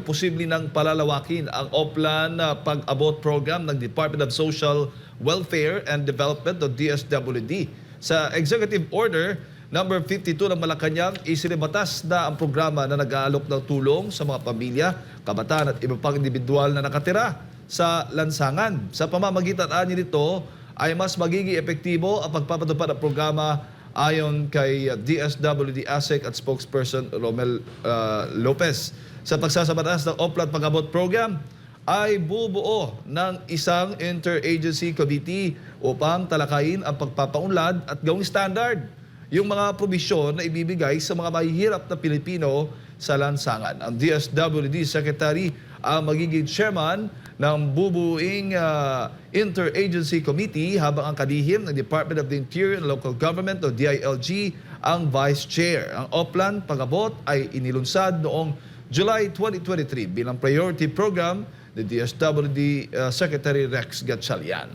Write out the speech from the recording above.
posible nang palalawakin ang Oplan na pag-abot program ng Department of Social Welfare and Development o DSWD. Sa Executive Order number 52 ng Malacanang, isinibatas na ang programa na nag-aalok ng tulong sa mga pamilya, kabataan at iba pang individual na nakatira sa lansangan. Sa pamamagitan nito ay mas magiging epektibo ang pagpapatupad ng programa ayon kay DSWD ASEC at spokesperson Romel uh, Lopez. Sa pagsasabatas ng Oplat Pag-abot Program, ay bubuo ng isang interagency committee upang talakayin ang pagpapaunlad at gawing standard yung mga probisyon na ibibigay sa mga mahihirap na Pilipino sa lansangan. Ang DSWD Secretary ang magiging chairman ng bubuing uh, Interagency Committee habang ang kalihim ng Department of the Interior and Local Government o DILG ang vice chair. Ang Oplan Pagabot ay inilunsad noong July 2023 bilang priority program ni DSWD uh, Secretary Rex Gatchalian.